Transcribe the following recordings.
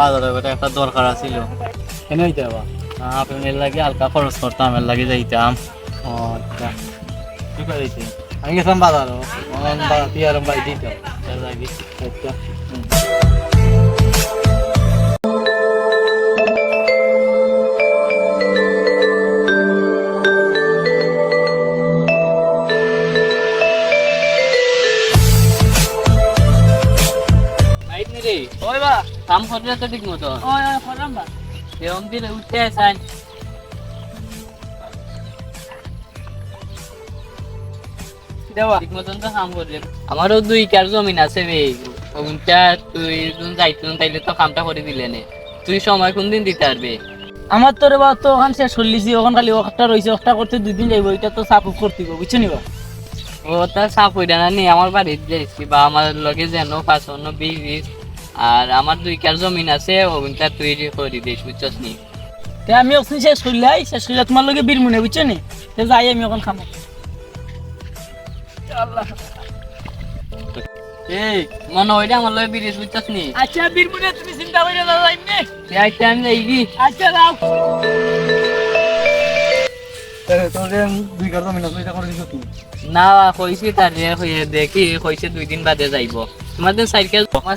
বাজারে ওটা একটা দরকার আছিল। কেন হইতে আপনার লাগে হালকা খরচ করতাম এর লাগে যাইতাম। ও আচ্ছা। কি করে আমি গেছিলাম বাজারও বাজার দিয়ে আর বাড়ি দিতাম এর লাগে। আচ্ছা। কাম করলে তো ঠিক মতো। ওই ওই করলাম বা। এরকম দিলে উঠতে আসান ঠিক মতন তো কাম করলে আমারও দুই কার জমিন আছে ওগুনটা তুই যখন যাইতুন তাইলে তো কামটা করে দিলে নে তুই সময় কোন দিন দিতে পারবে? আমার তো রে বা তো ওখান শেষ চল্লিশি ওখান খালি একটা রয়েছে একটা করতে দুই দিন যাইব এটা তো সাপ করতে বুঝছ নি বা? ও তা সাপ হইরা না নি আমার বাড়িতে যাইছি বা আমার লগে যেন পাঁচন্ন বিশ বিশ আর আমার দুই কার জমিন আছে ওগুনটা তুই করে দিস বুঝছস নি? তে আমি ওখানে শেষ করলাই শেষ করলে তোমার লগে বীর মনে বুঝছ নি? তে যাই আমি ওখান খামো। আল্লাহ এই মনে হইলে আমার লগে বিরিশ বুঝছস নি? আচ্ছা বীর মনে তুমি চিন্তা করে না যাই নে। তুই আইতে আমি যাইবি আচ্ছা যাও। না কইছি তার দেখি কইছে দুই দিন বাদে যাইব। তোমাদের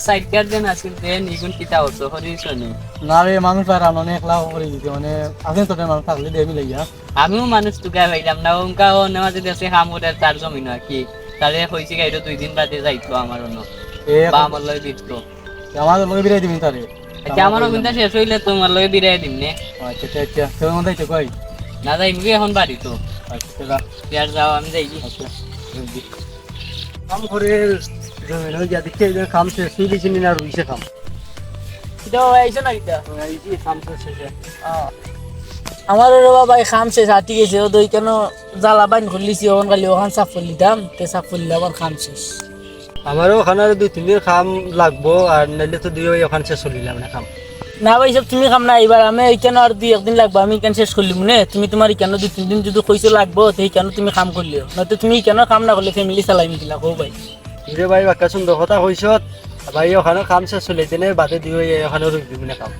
সাইকেল যেন আছিল যে নিগুন কিতা হতো হরিস নি না রে মানুষ আর করে দিতে মানে আছে মানুষ থাকলে আমিও মানুষ টুকা পাইলাম না ওনকা ও নেমাজে দেশে হামুরের তার জমি নয় কি? তাহলে কইছি গাইতো দুই দিন বাদে যাইতো আমার অন্য। এ বা আমার লগে দিত। আমার লগে বিরাই দিবি তারে। আচ্ছা শেষ হইলে তোমার লগে বিরাই দিম নে। আচ্ছা আচ্ছা আচ্ছা। মধ্যে তো কই? না যাইম কি এখন বাড়ি তো? আচ্ছা যাও আমি যাইবি। আচ্ছা কাম করে জমিন হয়ে গিয়া দেখতে যে কাম শেষ হয়ে গেছে না রুইছে কাম এটা আইছো না কিটা এই যে কাম শেষ হয়েছে আমার রে বাবা এই খাম শেষ হাতি গেছে ও দই কেন জ্বালা বাইন খুলিছি ওখান খালি ওখান সাফ করলি দাম তে সাফ করলি আমার খাম শেষ আমারও ওখানে আর দুই তিন দিন কাম লাগবো আর নাইলে তো দুই ওখানে শেষ চলিলাম না কাম না ভাই সব তুমি খাম না এবার আমি এইখানে আর দুই একদিন লাগবে আমি কেন শেষ করলি মনে তুমি তোমার কেন দুই তিন দিন যদি কইছো লাগবো তো কেন তুমি কাম করলিও নয়তো তুমি কেন কাম না করলে ফ্যামিলি চালাই দিলা কো ভাই রে ভাই বাক্কা সুন্দর কথা কইছ ভাই ওখানে কাম শেষ চলিতে নে বাদে দুই ওখানে রুই দিবি না কাম?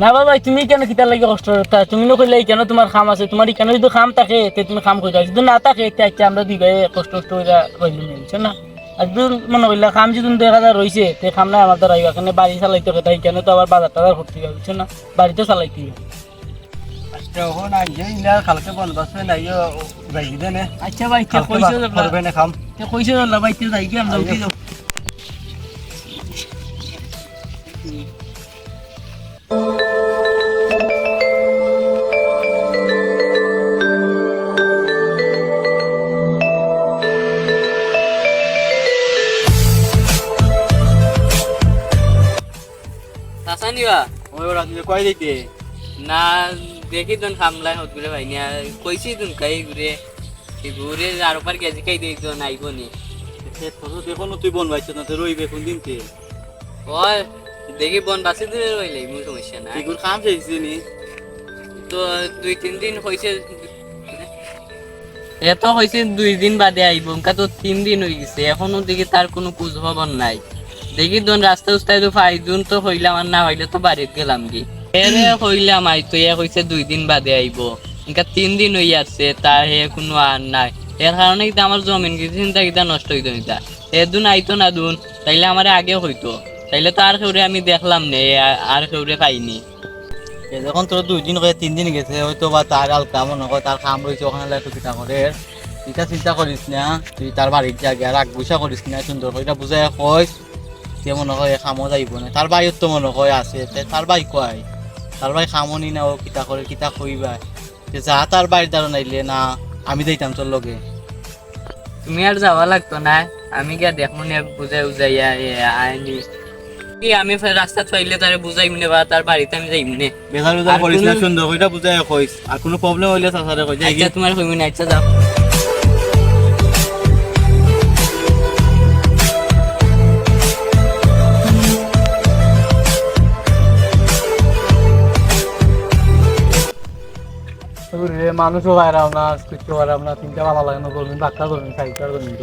না বাবা ভাই, তুমি কেন কিতার লাগে কষ্ট করতা তুমি নকইলে কেন তোমার খাম আছে? তোমার কেন যদি খাম থাকে, তে তুমি খাম কইরা যদি না থাকে তে আচ্ছা আমরা দুই ভাই কষ্ট কষ্ট কইরা রইলি বুঝছ না? আর যদি মনে কইলা খাম যদি দেখা যায় রইছে তে খাম না আমার দ্বারা কেন বাড়ি চালাইতে কথা কেন তো আবার বাজার টাজার করতে বুঝছ না? বাড়িতে চালাইতে আচ্ছা আইয়ে কালকে না যাই দে নে আচ্ছা ভাই তে কালকে কইছো বা- করবে না কাম তে কইছো না ভাই তে যাই কি আমরা উঠি যাও নিবা ওই ওরা তুই দিতে না দেখি তোন খামলাই হত করে ভাই নিয়া কইছি তোন কাই ঘুরে ঘুরে আর পার গেছি কাই দেই তো নাইব নি। দেখো না তুই বন বাইছ না তুই রইবে কোন দিন তে? ওই দেখি বন বাসি দিলে রইলে মু সমস্যা নাই। এগুলো কাম শেষ নি? তো দুই তিন দিন হয়েছে এত হয়েছে দুই দিন বাদে আইব ওনকা তো তিন দিন হয়ে গেছে এখনও দেখি তার কোনো খোঁজ খবর নাই। দেখি দোন রাস্তা উস্তায় তো ফাইজুন তো হইলাম আর না হইলে তো বাড়িতে গেলাম কি? এরে হইলাম আই তো এ হইছে দুই দিন বাদে আইব ইনকা তিন দিন হই আছে তার হে কোনো আর নাই। এর কারণে কিন্তু আমার জমিন কিছু চিন্তা কিতা নষ্ট হইতো নিতা এ দুন আইতো না দুন, তাইলে আমার আগে হইতো তাইলে তো আর কেউরে আমি দেখলাম নে আর- কেউরে পাইনি। যখন তোর দুই দিন করে তিন দিন গেছে, হয়তো বা তার আল কাম নকর তার কাম রয়েছে ওখানে একটু কিতা করে এটা চিন্তা করিস না, তুই তার বাড়ির জায়গা রাগ গুছা করিস না সুন্দর করে বুঝাই কইস সে মনে হয় কামও যাইব না তার বাইর তো মনে হয় আছে, তে তার বাই কয় তার বাই কামনি না ও কিতা করে কিতা কইবা। তে যা তার বাড়ির দ্বারা নাইলে না আমি যাইতাম তোর লগে। তুমি আর যাওয়া লাগতো না আমি গিয়া দেখব নে বুঝাই এ আইনি কি আমি রাস্তা পাইলে তারে বুঝাই মনে বা তার বাড়িতে আমি যাই মনে বেজার আর করিস না, সুন্দর করে বুঝাই কইস। আর কোনো প্রবলেম হইলে চাচারে কই আচ্ছা তোমার কইমি না আচ্ছা যাও। মানুষও বাইরাও না কিছু বাইরাও না তিনটা ভালো লাগে না করবেন বাচ্চা করবেন সাইকেল করবেন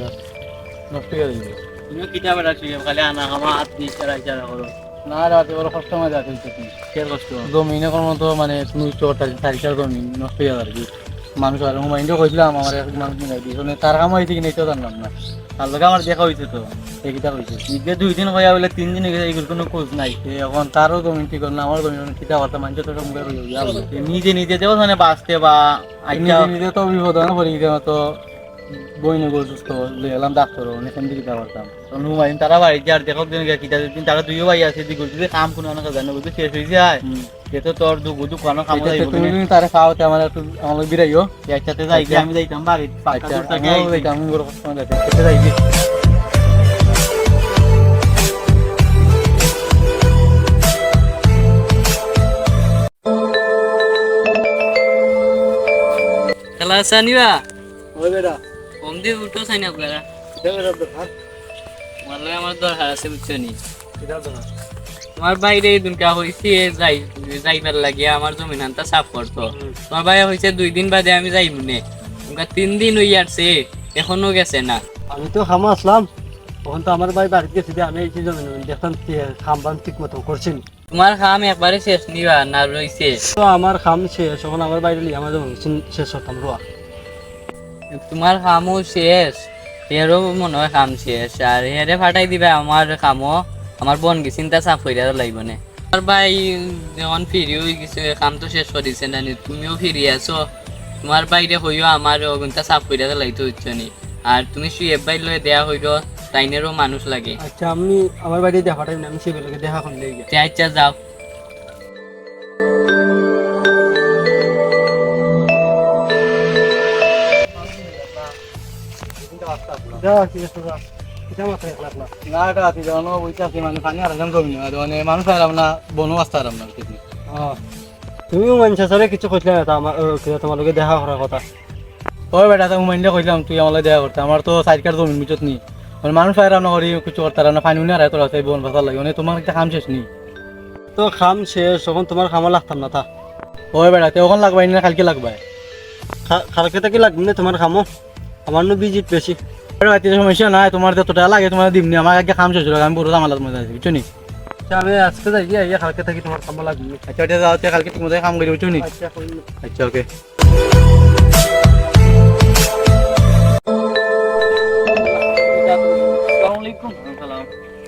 নষ্ট হয়ে যাবে। তুমি কিটা বেড়া শিখে খালি আনা আমার হাত দিয়ে চারা চারা করো। না রাতে বড় কষ্ট মনে যাতে হইতে কি কে কষ্ট। জমিনে কোনো মতো মানে তুমি চোরটা তারিখার জমিন নষ্ট হয়ে যাবে মানুষ আর মাইন্ডও কইছিলাম আমার মানুষ মিলাই দিয়েছিল মানে তার কাম হয়েছে কিনা এটাও জানলাম না। তার লগে আমার দেখা হয়েছে তো এইটা হয়েছে ঈদে দুই দিন হয়ে বলে তিন দিন হয়ে গেছে এইগুলো কোনো খোঁজ নাই। এখন তারও জমিন ঠিক না আমার জমিন কিতা কথা মানছে তো মুখে নিজে নিজে দেও মানে বাঁচতে বা নিজে নিজে তো বিপদ না পড়ে গেছে তো বই নেব সুস্থ লই এলাম ডাক্তার অনেক দিকে পারতাম নুমাইন তারা বাড়ি যার দেখো দিন কিতা দিন তারা দুইও ভাই আছে দিগুল যদি কাম কোনো অনেক জানো বুঝতে শেষ হয়েছে আয় যেহেতু তোর দু গুদু কোনো কাম তুমি তারা খাওয়াতে আমার একটু আমার বিরাইও একসাথে যাই আমি যাইতাম বাড়ি থেকে আমি বড় কষ্ট যাইতে যাই খেলা চানিবা ওই বেটা। কম দিয়ে উঠো চাই না আপনারা। মারলে আমার দরকার আছে বুঝছ নি? তোমার বাইরে দুনকা হয়েছে যাই যাইবার লাগিয়া আমার জমিন আনতা সাফ করতো। তোমার বাইরে হয়েছে দুই দিন বাদে আমি যাই মনে তোমার তিন দিন হই আসছে এখনও গেছে না। আমি তো খামা আসলাম। তখন তো আমার ভাই বাড়িতে গেছি আমি এই জমি দেখলাম খাম বাম ঠিক মতো করছেন। তোমার খাম একবারে শেষ নিবা না রইছে। তো আমার খাম শেষ তখন আমার বাইরে আমার জমি শেষ করতাম রোয়া। তোমার খামও শেষ এরও মনে হয় খাম শেষ আর হেরে ফাটাই দিবে আমার খামও আমার বোন কি চিন্তা চাপ হইয়া লাগবে না? আর ভাই যখন ফিরি হয়ে গেছে কাম তো শেষ করিছে না তুমিও ফিরি আছো। তোমার বাইরে হইও আমার অগুনটা চাপ হইয়া লাইতে হচ্ছে নি আর তুমি সুয়েব বাই লয়ে দেয়া হইল তাইনেরও মানুষ লাগে। আচ্ছা আমি আমার বাড়ি দেখা টাইম আমি সেগুলোকে দেখা করলে আচ্ছা যাও মানুষ আর আমরা বনও আসতে আমরা কিছু তুমিও মানুষ সারে কিছু কইলে না তা আমার তোমার লগে দেখা করার কথা ওই বেটা তো মাইন্ডে তুই দেখা করতে আমার তো সাইড কার জমি নি মানে মানুষ আমরা করি কিছু করতে না পানি উনি আর তোর বন ফাসার লাগে মানে তোমার একটা শেষ নি তো খাম শেষ তখন তোমার খামা লাগতাম না তা ওই বেটা তে ওখান লাগবাই না কালকে লাগবাই খালকে থাকি লাগবে না তোমার খামো আমার নো বিজিট বেশি রাতে সমস্যা নাই তোমার যতটা লাগে তোমার দিমনি আমার আগে কাম শেষ আমি পুরো জামালাত মধ্যে আছি বুঝছ নি? আচ্ছা আমি আজকে যাই গিয়ে খালকে থাকি তোমার খামা লাগবে। আচ্ছা ওটা যাও কালকে ঠিক মতো কাম করি বুঝছ নি? আচ্ছা আচ্ছা ওকে।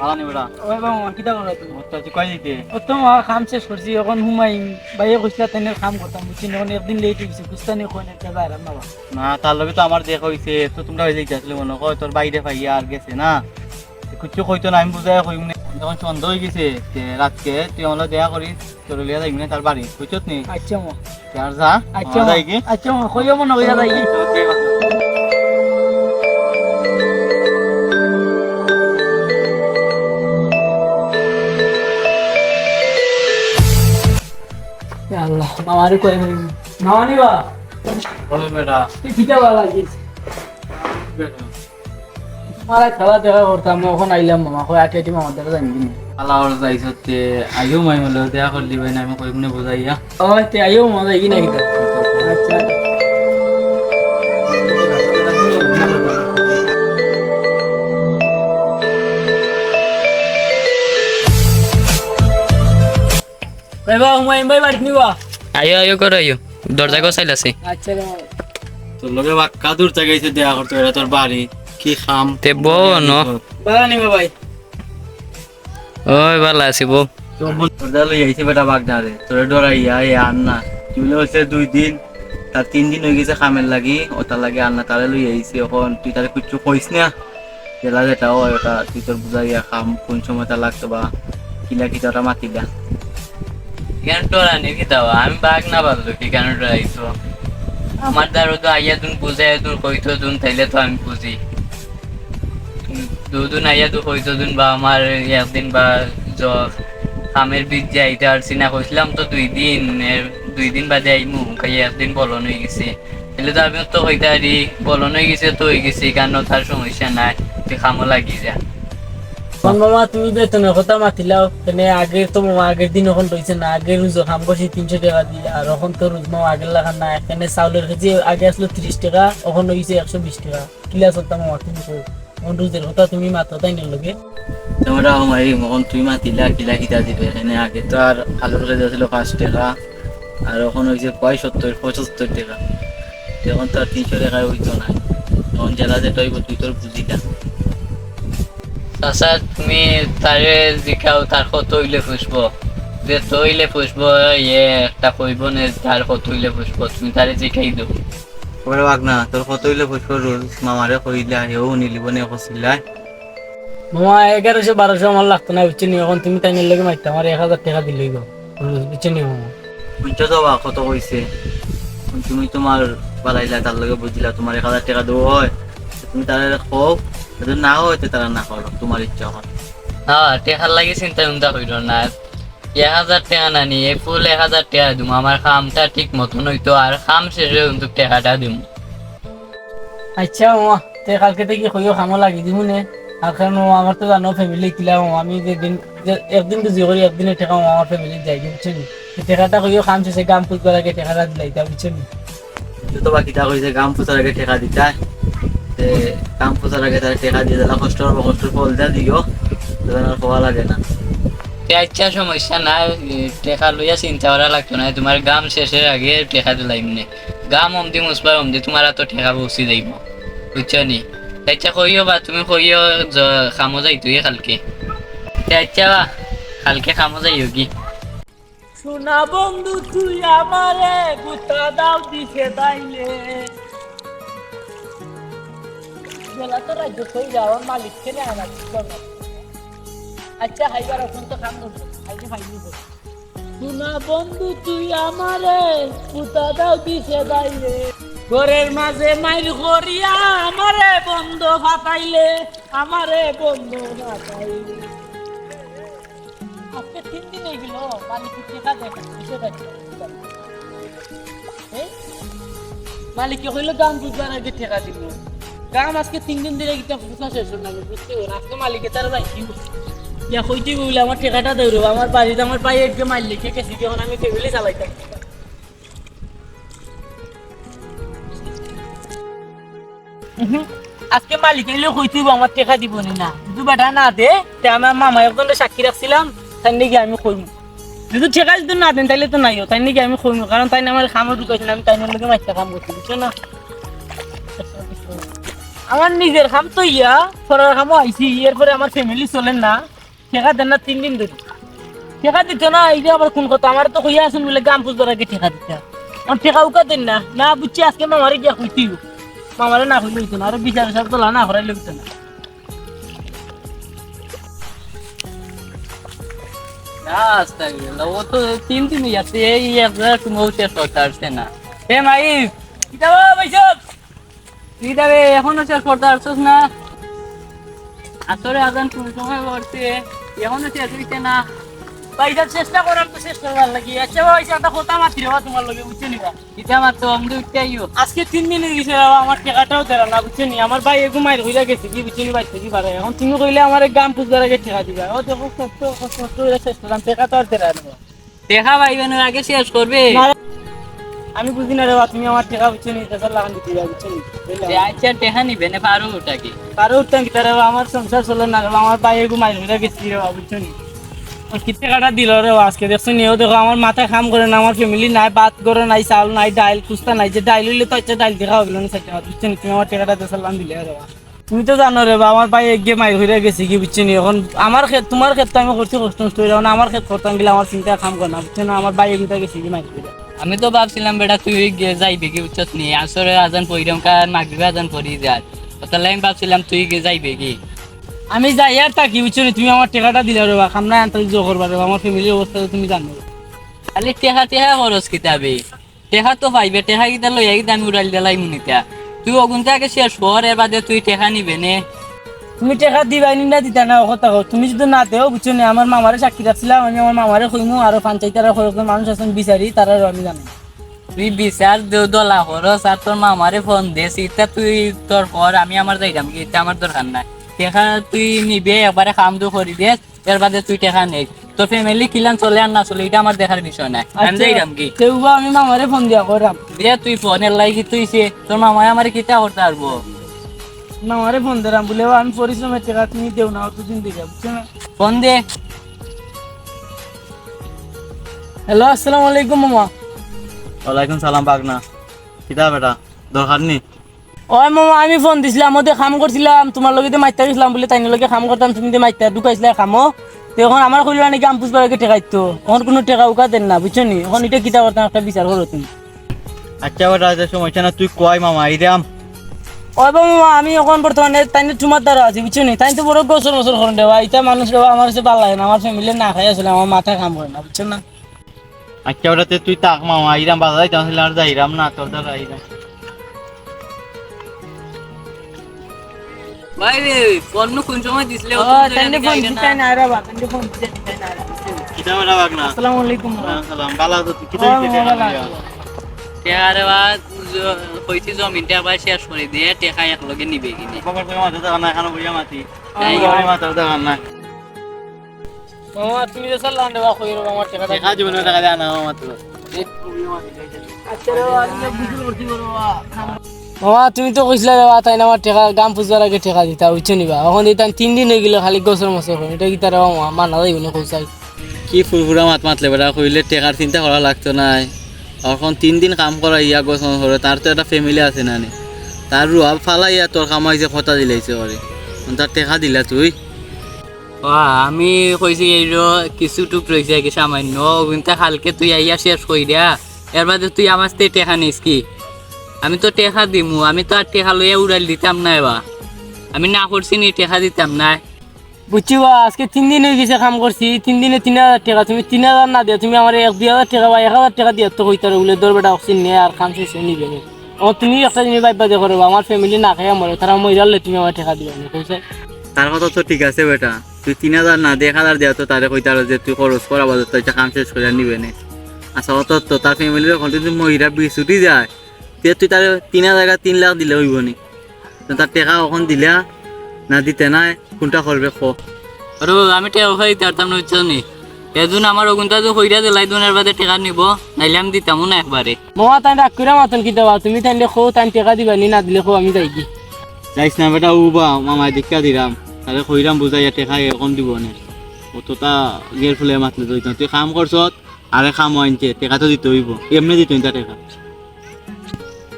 আলানি বেটা ওই বাবা কিটা করো তুমি মস্ত আছে কই দিতে? ও তো আমার কাম শেষ করছি এখন হুমাইম বাইরে কইছিলা তেনে কাম করতাম বুঝছি এখন একদিন লেট না না তার লগে তো আমার দেখা হইছে তো তোমরা যাইতে মনে কয় তোর বাইরে পাইয়া আর গেছে না। কিছু কইতো না আমি বুঝাই কই মানে যখন সন্ধ্যা হয়ে গেছে রাতকে তুই আমার দেখা করিস তোর লিয়া যাইবি না তার বাড়ি বুঝছত নি? আচ্ছা মো আর যা আচ্ছা যাই কি আচ্ছা মো কইও মনে কইরা যাই। মামারে কই মামানি বা বলো বেটা তুই কিটা ভালো লাগিস মারা খেলা দেখা করতাম এখন আইলাম মামা কই আটি আটি মামার দ্বারা জানি কিনে আল্লাহর যাইছ তে আইও মাই মলে দেখা করলি ভাই না আমি কই মনে বুঝাইয়া ও তে আইও মামা যাই কিনা কিটা আচ্ছা ভাই বা হুমায়ুন ভাই বাড়ি নিবা আইও আইও করো আইও দরজা গোসাইল আছে। আচ্ছা রে। তোর লগে বাক্কা দূর থেকে গেছে দেখা করতে এটা তোর বাড়ি কি খাম? তে বউ ন। বাড়া নিবা ভাই? ওই ভালো আছি বউ। তোর লই আইছে বেটা বাগদারে তোরে ডরাইয়া এ আর না। তুই হচ্ছে দুই দিন তার তিন দিন হয়ে গেছে খামের লাগি ওটার লাগে আর না তারে লই আইছে এখন। তুই তারে কিছু কইস না। জেলা যেটা হয় ওটা তুই তোর বুঝাইয়া খাম কোন সময় তা লাগতো বা কিলা কিটা ওটা মাতিলা। কেন ডরানি কি দাও আমি বাঘ না পারল কি ডরাইছো আমার দ্বারা তো আইয়া তুন বুঝাই তুন কইতো তুন তাইলে তো আমি বুঝি। দুদিন আইয়া তো কইতো তুন বা আমার একদিন বা জ- কামের বীজ যাইতে পারছি না কইছিলাম তো দুই দিন দুই দিন বাদে আইমু কাই একদিন বলন হয়ে গেছে। এলে তো আমি তো কইতে পারি বলন হয়ে গেছে তো হয়ে গেছে কেন তার সমস্যা নাই তুই খামো লাগি যা। কোন মামা তুমি দিন এখন রয়েছে না আগের কাম করছি তিনশো টাকা দিয়ে আর এখন তো রোজ মামা আগের না এখানে কেজি আগে আসলো ত্রিশ টাকা, এখন হয়েছে একশো বিশ টাকা। কিলা তুমি রোজের কথা তুমি না তুই মাতিলা, কিলা কিতা দিবে এখানে আগে তো আর আলুর কেজি পাঁচ টাকা আর এখন হয়েছে কয় সত্তর পঁচাত্তর টাকা। এখন তো আর তিনশো টাকায় না এখন জেলা যেটা হইব তুই তোর বুঝিটা চাচা তুমি তারে জিকাও তার কত হইলে ফুসব যে তইলে ফুসব ইয়ে একটা কইব নে তার কত হইলে ফুসব তুমি তারে জিকাই দাও। ওরে না তোর কত হইলে পুষ্প রোজ মামারে কইলা হেও নিলিব নে কছিলাই মামা এগারোশো বারোশো আমার লাগতো না বুঝছি নি এখন তুমি তাই লগে মারতে আমার এক হাজার টাকা দিলেই গো বুঝছি নি মামা বুঝছ তো বা কত কইছে তুমি তোমার বালাইলা তার লগে বুঝিলা তোমার এক হাজার টাকা দেবো হয়। তুমি তারা হোক যদি না হইতে তারা না করো তোমার ইচ্ছা হয়। হ্যাঁ টেকার লাগে চিন্তা চিন্তা কইল না। এক হাজার টাকা না নিয়ে ফুল এক হাজার টাকা দিম আমার খামটা ঠিক মতন হইতো আর খাম শেষে কিন্তু টাকাটা দিম। আচ্ছা মামা তে কালকে থেকে কইও খামো লাগি দিব নে? আর কারণ আমার তো জানো ফ্যামিলি কিলা আমি যেদিন যে- একদিন বুঝি করি একদিনে টাকা আমার ফ্যামিলি যাই বুঝছ নি টাকাটা কইও খাম শেষে গাম ফুট করাকে টাকাটা দিলাই তা বুঝছ নি কিন্তু তো বাকিটা কইছে গাম ফুসার আগে টেকা দিতা তে গাম ফুসার আগে তারা টেকা দিয়ে দিলা কষ্ট হবে কষ্টের ফল দিয়া দিও তখন আর খাওয়া লাগে না। তে আচ্ছা সমস্যা না টেকা লইয়া চিন্তা করা লাগতো না তোমার গাম শেষের আগে টেকা দিলাম নে গাম অমদি মুসবা অমদি তোমার তো টেকা পৌঁছি যাইব বুঝছ নি? আচ্ছা কইও বা তুমি কইও য- খামো যাইতো কালকে। তে আচ্ছা বা কালকে খামো যাইও কি? সোনা বন্ধু তুই আমারে গুতা দাও দিছে তাইলে। বেলা রাজ্য কই যাওয়ার আচ্ছা হাইবার এখন তো কাম করব আজকে ফাইনি সোনা বন্ধু তুই আমারে গুতা দাও দিছে ঘরের মাঝে মাইল করিয়া আমারে বন্ধ ফাটাইলে, আমারে বন্ধ ফাটাইলে। আজকে তিন দিন হয়ে গেল, মালিক টেকা দেখে দাম বুঝবার আগে টেকা দিল। কাম আজকে তিন দিন ধরে গিয়ে শেষ হল বুঝতে আজকে মালিকে তার ভাই ইয়া কইতে আমার টেকাটা দৌড়ব আমার বাড়িতে আমার পায়ে একটু আমি টেবিলে চালাইতাম। আজকে মালিক এলে কইতে আমার টেকা দিব না যদি বেটা না দে, তে আমার মামা একজন সাক্ষী রাখছিলাম, তাই নাকি আমি কইম। যদি ঠেকা যদি না দেন, তাইলে তো নাইও, তাই নাকি আমি কইম, কারণ তাই আমার খামে ঢুকাইছিল আমি তাই নাকি মাইটা কাম করছি বুঝছ না? আমার নিজের খাম তো ইয়া, ফরার খামও আইছি, এরপরে আমার ফ্যামিলি চলেন না। ঠেকা দেন না তিন দিন ধরে। ঠেকা দিত না, এই যে আবার কোন কথা আমার তো কইয়া আছেন বলে গাম পুজোর আগে ঠেকা দিতে। আমার ঠেকা উকা দেন না। না বুঝছি আজকে মামারে গিয়া কইতি মামারে না কইলে হইতো না, আর বিচার সার তোলা না করাইলে হইতো না। ও তো তিন দিনই আছে, এই একবার তুমিও শেষ করতে পারছে না। হে মাইক, কিতাব বাইসব এখনও না? আসলে আজান কোন সময় এখনও না। পয়সা চেষ্টা করার তো চেষ্টা করার লাগি। আচ্ছা কথা মাতি রেবা তোমার লগে বুঝছে অমদি উঠতে আইও। আজকে তিন দিন গেছে আমার টাকাটাও দেরা না বুঝছে নি? আমার ভাই এগু মাইর হইলা গেছে কি বুঝছে নি বাইতে কি পারে। এখন তুমি কইলে আমার গাম পুজার আগে টাকা দিবা। ও দেখো কষ্ট কষ্ট করে চেষ্টা টাকা তো আর দেরা না। দেখা পাইবেনের আগে শেষ করবে। রে, আমি বুঝি না রে তুমি আমার টাকা বুঝছে নি? টাকা লাগান দিতে যাবে বুঝছে নি যে আচ্ছা টেহা নিবে না পারো ওটাকে কারও উঠতাম কি? তারা আমার সংসার চলে না বাবা, আমার এগু মাইর হইলা গেছে রে বুঝছে নি? আর কি টাকাটা দিল রে আজকে দেখছ নিও দেখো আমার মাথায় কাম করে না আমার ফ্যামিলি নাই ভাত করে নাই চাউল নাই ডাইল খুস্তা নাই যে ডাইল হইলে তো আচ্ছা ডাইল দেখা হইল না সেটা বুঝছ নি? তুমি আমার টাকাটা দেশালাম দিলে রে। তুমি তো জানো রে বা আমার ভাই এগিয়ে মাইর হইয়া গেছে কি বুঝছি নি? এখন আমার ক্ষেত তোমার ক্ষেত্রে আমি করছি কষ্ট নষ্ট হয়ে যাব না আমার ক্ষেত করতাম গেলে আমার চিন্তা কাম করে না বুঝছ না? আমার ভাই এগুলো গেছে কি মাইর হইয়া আমি তো ভাবছিলাম, বেটা, তুই যাইবে কি উচ্চত নিয়ে আসরে আজান পড়িলাম কার মাগরিবে আজান পড়ি যার তাহলে আমি ভাবছিলাম, তুই গিয়ে যাইবে কি? আমি যাই, আর থাকি বুঝছ নি? তুমি আমার টাকাটা দিলে রে বা খামনা আনতে জো করবা আমার ফ্যামিলির অবস্থা তুমি জানো। খালি টেহা টেহা খরচ কিতাবে টেহা তো পাইবে টেহা কিতা লইয়া কিতা আমি উড়াল দিলাই মুনিতা তুই অগুনটা আগে শেষ কর এর বাদে তুই টেহা নিবে নে। তুমি টাকা দিবাই নি না দিতা না কথা কও। তুমি যদি না দেও বুঝছ নি আমার মামারে সাক্ষী রাখছিলাম আমি আমার মামারে কইমু আর পঞ্চায়েতের খরচ মানুষ আছেন বিচারি তারা আমি জানি। তুই বিচার দেও দলা খরচ আর তোর মামারে ফোন দে ইটা তুই তোর কর আমি আমার যাইতাম কি এটা আমার দরকার নাই। টেকা তুই নিবে একবারে কাম দু করি দে এর বাদে তুই টেকা নেই তোর ফ্যামিলি কিলান চলে আর না চলে এটা আমার দেখার বিষয় নাই। আমি যাইতাম কি। সেগুলো আমি মামারে ফোন দিয়া করাম দে তুই ফোনের লাগি তুই সে তোর মামায় আমার কিতা করতে পারব না আমারে ফোন বলে আমি পরিশ্রমের টাকা তুমি দেও না অতদিন দিকে বুঝছ না? ফোন দে। হ্যালো আসসালামু আলাইকুম মামা। ওয়ালাইকুম সালাম কিতা বেটা? দরকার নি ওই মামা আমি ফোন দিছিলাম মধ্যে কাম করছিলাম তোমার লগে মাইতা গেছিলাম বলে তাই লগে কাম করতাম তুমি তো মাইতা ঢুকাইছিলা কামো তো এখন আমার কইলো নাকি আম পুষবার আগে টেকাইতো এখন কোনো টেকা উকা দেন না বুঝছ নি? এখন এটা কিতা করতাম একটা বিচার করো তুমি। আচ্ছা বেটা সমস্যা না তুই কয় মামা ইরাম ওই বাবা আমি এখন বর্তমানে তাই তোমার দ্বারা আছি বুঝছ নি? তাই তো বড় গোসর গোসর করেন দেওয়া এটা মানুষ দেওয়া আমার কাছে ভালো লাগে না আমার ফ্যামিলি না খাই আসলে আমার মাথা কাম করে না বুঝছ না? আচ্ছা বেটা তুই তাক মামা ইরাম বাজার যাইতাম আর যাইরাম না তোর দ্বারা ইরাম ভাই রে ফোন নু কোন সময় দিছিলে ও তাই ফোন দিতে না রে বা তাই ফোন দিতে না? কিতা বেটা বাগনা? আসসালামু আলাইকুম সালাম ভালো আছো। তুই কিতা ও, হইছে কইছি জমিনটা আবার শেষ করে দিয়ে টেকা একলগে নিবে কিনে। তুমি তো সাল্লাম দেবা কইরো আমার টাকা দেখা জীবনে টাকা দেয় না মাত্র। মামা তুমি তো কইছিলা দেবা তাই আমার টাকা গাম পুজোর আগে টাকা দিতা বুঝছ নিবা এখন দিতা তিন দিন হয়ে গেল খালি গোসর মসর করে এটা কি তারা মানা যাইব না কৌসাই কি ফুরফুরা মাত মাতলে বেটা কইলে টেকার চিন্তা করা লাগতো নাই। এখন তিন দিন কাম করা ইয়া গোছন করে তার তো একটা ফ্যামিলি আছে না নি? তার রুয়া ফালা ইয়া তোর কামাইছে কথা দিলাইছে ওরে তার টেকা দিলা তুই। আমি কইছি এইরো কিছু টুক রয়েছে কি সামান্য কিন্তু কালকে তুই আইয়া শেষ কই দিয়া। এর বাদে তুই আমার থেকে টেকা নিস কি? আমি তো টেকা দিমু, আমি তো আর টেকা লইয়া উড়াল দিতাম না এবার আমি না করছি নি, টেকা দিতাম না। বুঝছি আজকে তিন দিন হয়ে গেছে কাম করছি, তিন দিনে তিন হাজার টাকা, তুমি তিন হাজার না দিয়া, তুমি আমার এক, দুই হাজার টাকা বা এক হাজার টাকা দিয়ে তো কইতারে বলে দর বেটা অক্সিজেন নিয়ে আর কাম শেষ নিবে ও তুমি একটা জিনিস ভাইবা দেখো আমার ফ্যামিলি না খাই মরে, তারা মই জানলে তুমি আমার টাকা দিবে না কৌসাই তার কথা তো ঠিক আছে বেটা, তুই তিন হাজার না দেড় হাজার দেওয়া তো তারে কই তার যে তুই খরচ করা বাদ তো কাম শেষ করে নিবে নে। আচ্ছা অত তো তার ফ্যামিলির এখন যদি মহিলা ছুটি যায়, তে তুই তার তিন হাজার তিন লাখ দিলে হইব নি। তার টাকা এখন দিলা না দিতে নাই কোনটা করবে ক? আরে আমি টেকা খাই দিতাম না বুঝছ নি। এজন আমার ওগুনটা যে কইরা দিলাই দুনের বাদে টেকা নিব নাইলে আমি দিতামও না একবারে মামা তাই রাগ করে মাতন কি দেওয়া তুমি তাই খো তাই টাকা দিবা নি না দিলে খো আমি যাই কি। যাইস না বেটা ও বা মামায় দীক্ষা দিলাম তাহলে কইরাম বুঝাইয়া টেকা এখন দিব নে। অতটা গের ফুলে মাতলে তো না। তুই কাম করছত আরে কাম আনছে টেকা তো দিতে হইব এমনি দিত না টেকা।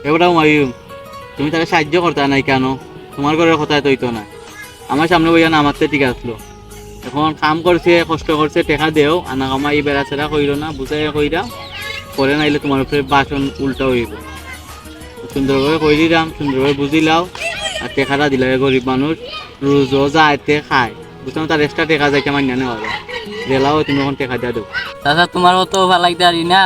এবারও মারিম তুমি তাকে সাহায্য করতে নাই কেন তোমার ঘরের কথায় তো হইতো না আমার সামনে বইয়া আমার তো ঠিক আসলো এখন কাম করছে, কষ্ট করছে, টেকা দেও, আনা কামা এই বেড়া ছেড়া কইরো না বুঝাই কইরা করে নাইলে তোমার উপরে বাসন উল্টা হইব। সুন্দরভাবে কই দিলাম, সুন্দরভাবে বুঝিলাও আর টেকাটা দিলে গরিব মানুষ রোজও যাইতে খায়। বুঝলাম তার এক্সট্রা টেকা যাইতে মান্য নেওয়া যায়। রেলাও তুমি এখন টেকা দিয়া দেবো দাদা তোমার অত ভালো লাগতে পারি না।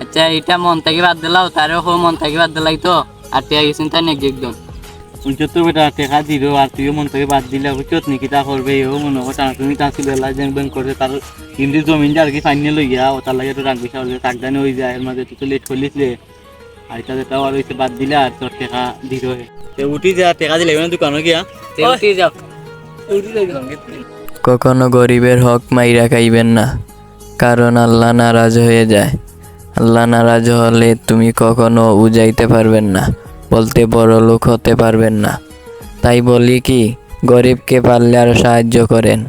আচ্ছা এটা মন থেকে বাদ দিলাও, তারও মন থেকে বাদ দিলাই তো। আর টেয়া গেছেন তার নেক্সট একদম? শুনছো বেটা টেকা দিল আর তুইও মন থেকে বাদ দিলে বুঝছ নাকি তা করবে এও মনে করো টানা তুমি তা ছিল ব্যাংক ব্যাংক করছে তার কিন্তু জমিন যে আর কি ফাইনাল লই গিয়া ও তার লাগে তো রাগ বিষয় হলে টাকদানি হয়ে যায় এর মাঝে তুই তো লেট করলিসলে আর এটা যেটা আর হইছে বাদ দিলে আর তোর টেকা দিল উঠি যা টেকা দিলে না দোকানে গিয়া। উঠে যাও কখনো গরিবের হক মাইরা খাইবেন না কারণ আল্লাহ নারাজ হয়ে যায়। আল্লাহ নারাজ হলে তুমি কখনো উজাইতে পারবেন না। বলতে বড় লোক হতে পারবেন না। তাই বলি কি গরিবকে পারলে আর সাহায্য করেন।